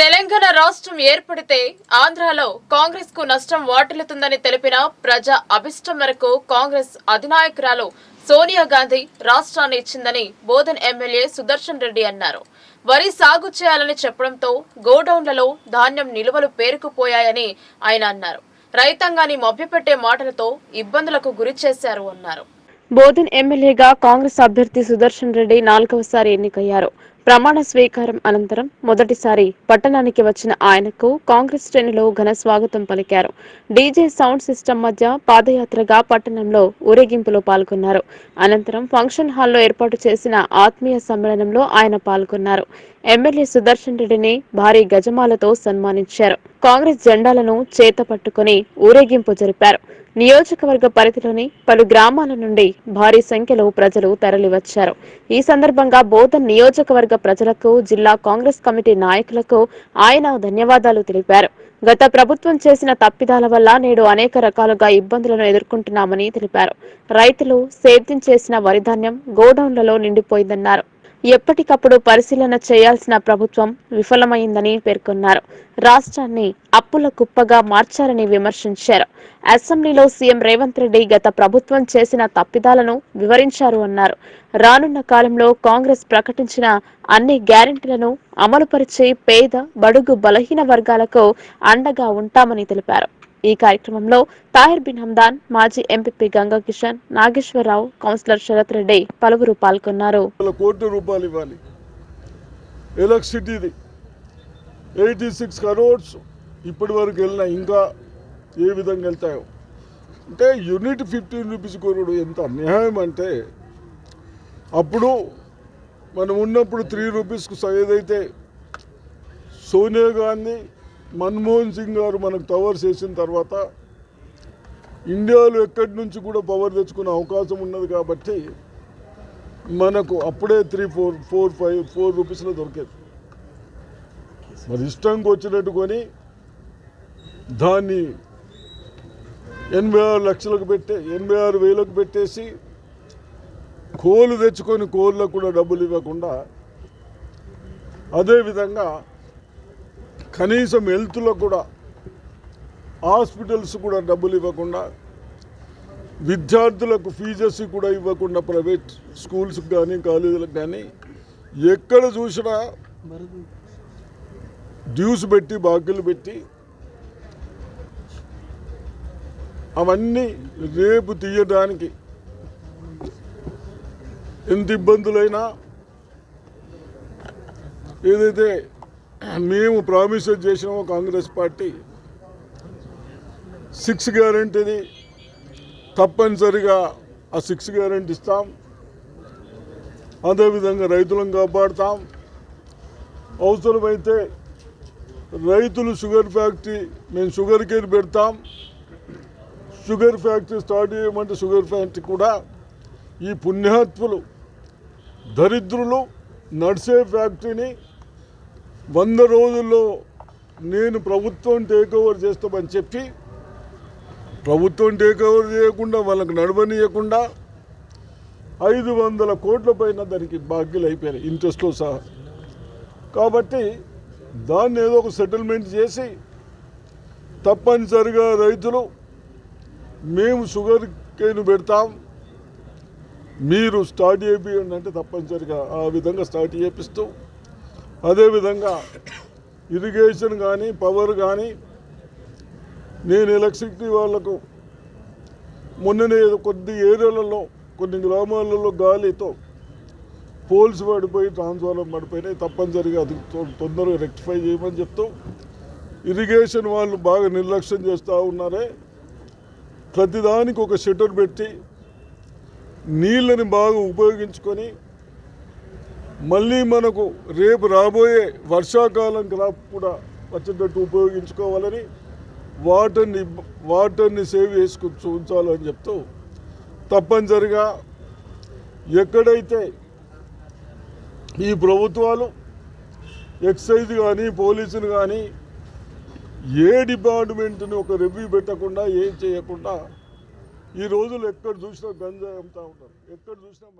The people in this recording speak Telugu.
తెలంగాణ రాష్ట్రం ఏర్పడితే ఆంధ్రాలో కాంగ్రెస్కు నష్టం వాటిల్లుతుందని తెలిపిన ప్రజా అభిష్టం మేరకు కాంగ్రెస్ అధినాయకురాలు సోనియా గాంధీ రాష్ట్రాన్ని ఇచ్చిందని బోధన్ ఎమ్మెల్యే సుదర్శన్ రెడ్డి అన్నారు. వరి సాగు చేయాలని చెప్పడంతో గోడౌన్లలో ధాన్యం నిల్వలు పేరుకుపోయాయని ఆయన అన్నారు. రైతాంగాన్ని మభ్యపెట్టే మాటలతో ఇబ్బందులకు గురి చేశారు అన్నారు. బోధన్ ఎమ్మెల్యేగా కాంగ్రెస్ అభ్యర్థి సుదర్శన్ రెడ్డి నాలుగవసారి ఎన్నికయ్యారు. ప్రమాణ స్వీకారం అనంతరం మొదటిసారి పట్టణానికి వచ్చిన ఆయనకు కాంగ్రెస్ శ్రేణులు ఘన స్వాగతం పలికారు. డీజే సౌండ్ సిస్టమ్ మధ్య పాదయాత్రగా పట్టణంలో ఊరేగింపులో పాల్గొన్నారు. అనంతరం ఫంక్షన్ హాల్లో ఏర్పాటు చేసిన ఆత్మీయ సమ్మేళనంలో ఆయన పాల్గొన్నారు. ఎమ్మెల్యే సుదర్శన్ రెడ్డిని భారీ గజమాలతో సన్మానించారు. కాంగ్రెస్ జెండాలను చేత పట్టుకుని ఊరేగింపు జరిపారు. నియోజకవర్గ పరిధిలోని పలు గ్రామాల నుండి భారీ సంఖ్యలో ప్రజలు తరలివచ్చారు. ఈ సందర్భంగా బోధన్ నియోజకవర్గ ప్రజలకు జిల్లా కాంగ్రెస్ కమిటీ నాయకులకు ఆయన ధన్యవాదాలు తెలిపారు. గత ప్రభుత్వం చేసిన తప్పిదాల వల్ల నేడు అనేక రకాలుగా ఇబ్బందులను ఎదుర్కొంటున్నామని తెలిపారు. రైతులు సేద్యం చేసిన వరిధాన్యం గోడౌన్లలో నిండిపోయిందన్నారు. ఎప్పటికప్పుడు పరిశీలన చేయాల్సిన ప్రభుత్వం విఫలమైందని పేర్కొన్నారు. రాష్ట్రాన్ని అప్పుల కుప్పగా మార్చారని విమర్శించారు. అసెంబ్లీలో సీఎం రేవంత్ రెడ్డి గత ప్రభుత్వం చేసిన తప్పిదాలను వివరించారు అన్నారు. రానున్న కాలంలో కాంగ్రెస్ ప్రకటించిన అన్ని గ్యారెంటీలను అమలుపరిచే పేద బడుగు బలహీన వర్గాలకు అండగా ఉంటామని తెలిపారు. ఈ కార్యక్రమంలో తాహిర్ బిన్ హందాన్ మాజీ ఎంపీ గంగా కిషన్ నాగేశ్వరరావు కౌన్సిలర్ శరత్ రెడ్డి పలువురు పాల్గొన్నారు. కోట్ల రూపాయలు ఇవ్వాలి. ఎలక్ట్రిసిటీది ఎయిటీ సిక్స్ కరోడ్స్ ఇప్పటి వరకు వెళ్ళిన ఇంకా ఏ విధంగా వెళ్తాయో. అంటే యూనిట్ ఫిఫ్టీన్ రూపీస్ కొనుడు ఎంత అన్యాయం అంటే అప్పుడు మనం ఉన్నప్పుడు త్రీ రూపీస్కు ఏదైతే సోనియా గాంధీ మన్మోహన్ సింగ్ గారు మనకు టవర్స్ వేసిన తర్వాత ఇండియాలో ఎక్కడి నుంచి కూడా పవర్ తెచ్చుకునే అవకాశం ఉన్నది కాబట్టి మనకు అప్పుడే three four four five four రూపీస్లో దొరికేది. మరి ఇష్టంకి వచ్చినట్టు కొని దాన్ని ఎనభై ఆరు లక్షలకు పెట్టే ఎనభై ఆరు వేలకు పెట్టేసి కోలు తెచ్చుకొని కోళ్ళకు కూడా డబ్బులు ఇవ్వకుండా అదేవిధంగా కనీసం హెల్త్లో కూడా హాస్పిటల్స్ కూడా డబ్బులు ఇవ్వకుండా విద్యార్థులకు ఫీజెస్ కూడా ఇవ్వకుండా ప్రైవేట్ స్కూల్స్కి కానీ కాలేజీలకు కానీ ఎక్కడ చూసినా డ్యూస్ పెట్టి బాకీలు పెట్టి అవన్నీ రేపు తీయడానికి ఎంత ఇబ్బందులైనా ఏదైతే మేము ప్రామిస్ చేసినాము కాంగ్రెస్ పార్టీ. సిక్స్ గ్యారంటీది. తప్పనిసరిగా ఆ సిక్స్ గ్యారంటీ ఇస్తాం. అదేవిధంగా రైతులను కాపాడుతాం. అవసరమైతే రైతులు షుగర్ ఫ్యాక్టరీ మేము షుగర్ కేర్ పెడతాం. షుగర్ ఫ్యాక్టరీ స్టార్ట్ చేయమంటే షుగర్ ఫ్యాక్టరీ కూడా ఈ పుణ్యాత్ములు దరిద్రులు నడిసే ఫ్యాక్టరీని వంద రోజుల్లో నేను ప్రభుత్వం టేక్ ఓవర్ చేస్తామని చెప్పి ప్రభుత్వం టేక్ ఓవర్ చేయకుండా వాళ్ళకి నడవనీయకుండా ఐదు వందల కోట్ల పైన దానికి బాకీలు అయిపోయాయి ఇంట్రెస్ట్లో సహా. కాబట్టి దాన్ని ఏదో ఒక సెటిల్మెంట్ చేసి తప్పనిసరిగా రైతులు మేము షుగర్ కేన్ పెడతాం మీరు స్టార్ట్ చేయండి అంటే తప్పనిసరిగా ఆ విధంగా స్టార్ట్ చేపిస్తూ అదేవిధంగా ఇరిగేషన్ కానీ పవర్ కానీ నేను ఎలక్ట్రిసిటీ వాళ్ళకు మొన్ననే ఏదో కొద్ది ఏరియాలలో కొన్ని గ్రామాలలో గాలితో పోల్స్ పడిపోయి ట్రాన్స్ఫార్మర్ పడిపోయినాయి. తప్పనిసరిగా అది తొందరగా రెక్టిఫై చేయమని చెప్తూ ఇరిగేషన్ వాళ్ళు బాగా నిర్లక్ష్యం చేస్తూ ఉన్నారే. ప్రతిదానికి ఒక షట్టర్ పెట్టి నీళ్ళని బాగా ఉపయోగించుకొని మళ్ళీ మనకు రేపు రాబోయే వర్షాకాలం క్రాప్ కూడా వచ్చేటట్టు ఉపయోగించుకోవాలని వాటర్ని వాటర్ని సేవ్ చేసుకు ఉంచాలని చెప్తూ తప్పనిసరిగా ఎక్కడైతే ఈ ప్రభుత్వాలు ఎక్సైజ్ కానీ పోలీసులు కానీ ఏ డిపార్ట్మెంట్ని ఒక రివ్యూ పెట్టకుండా ఏం చేయకుండా ఈ రోజులు ఎక్కడ చూసినా గంజాయి అమ్ముతూ ఉంటారు. ఎక్కడ చూసినా